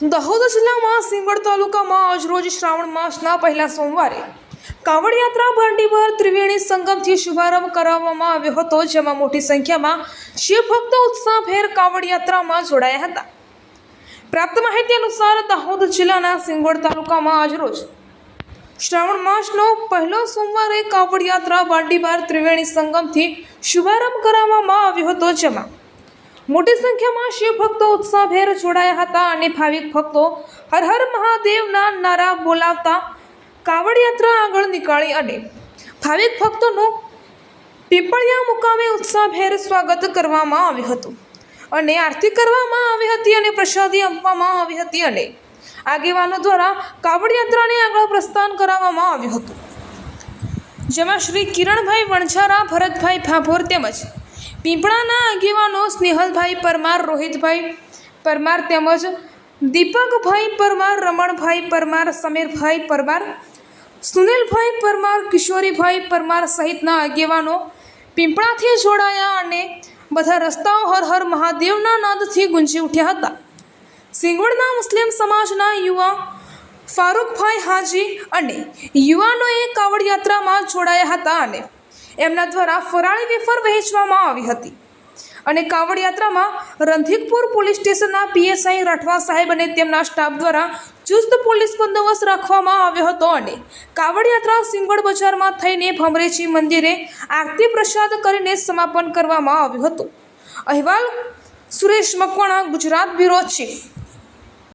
દાહોદ જિલ્લામાં સિંગડ તાલુકામાં આજરોજ શ્રાવણ માસના પહેલા સોમવારે કાવડ યાત્રા ભાંડીભર ત્રિવેણી સંગમથી શુભારંભ કરાવવામાં આવ્યો હતો, જેમાં મોટી સંખ્યામાં શિવભક્તો ઉત્સાહભેર કાવડ યાત્રામાં જોડાયા હતા. પ્રાપ્ત માહિતી અનુસાર દાહોદ જિલ્લાના સિંગવડ તાલુકામાં આજરોજ શ્રાવણ માસનો પહેલો સોમવારે કાવડ યાત્રા ભાંડીભર ત્રિવેણી સંગમથી શુભારંભ કરાવવામાં આવ્યો હતો, જેમાં મોટી સંખ્યામાં શિવ ભક્તો ઉત્સાહભેર જોડાયા હતા અને ભાવિક ભક્તો હર હર મહાદેવના નારા બોલાવતા કાવડ યાત્રા આગળ નીકાળી અને ભાવિક ભક્તોનું પીપળિયા મુકામે ઉત્સાહભેર સ્વાગત કરવામાં આવ્યું હતું. અને આરતી કરવામાં આવી હતી અને પ્રસાદી આપવામાં આવી હતી અને આગેવાનો દ્વારા કાવડ યાત્રાને આગળ પ્રસ્થાન કરાવવામાં આવ્યું હતું. જેમાં શ્રી કિરણભાઈ વણઝારા, ભરતભાઈ ભાભોર તેમજ પીપળાના આગેવાનો સ્નેહલભાઈ પરમાર, રોહિતભાઈ પરમાર તેમજ દીપકભાઈ પરમાર, રમણભાઈ પરમાર, સમીરભાઈ પરમાર, સુનિલભાઈ પરમાર, કિશોરીભાઈ પરમાર સહિતના આગેવાનો પીંપળાથી જોડાયા અને બધા રસ્તાઓ હર હર મહાદેવના નાદથી ગુંજી ઉઠ્યા હતા. સિંગવડના મુસ્લિમ સમાજના યુવા ફારૂકભાઈ હાજી અને યુવાનોએ કાવડ યાત્રામાં જોડાયા હતા અને એમના દ્વારા ફરાળી વેફર વહેંચવામાં આવી હતી. અને કાવડ યાત્રામાં રંથિકપુર પોલીસ સ્ટેશનના પીએસઆઈ રાઠવા સાહેબ અને તેમના સ્ટાફ દ્વારા ચુસ્ત પોલીસ બંદોબસ્ત રાખવામાં આવ્યો હતો અને કાવડ યાત્રા સિંગવડ બજારમાં થઈને ભમરેજી મંદિરે આરતી પ્રસાદ કરીને સમાપન કરવામાં આવ્યું હતું. અહેવાલ સુરેશ મકવાણા, ગુજરાત બ્યુરો ચીફ.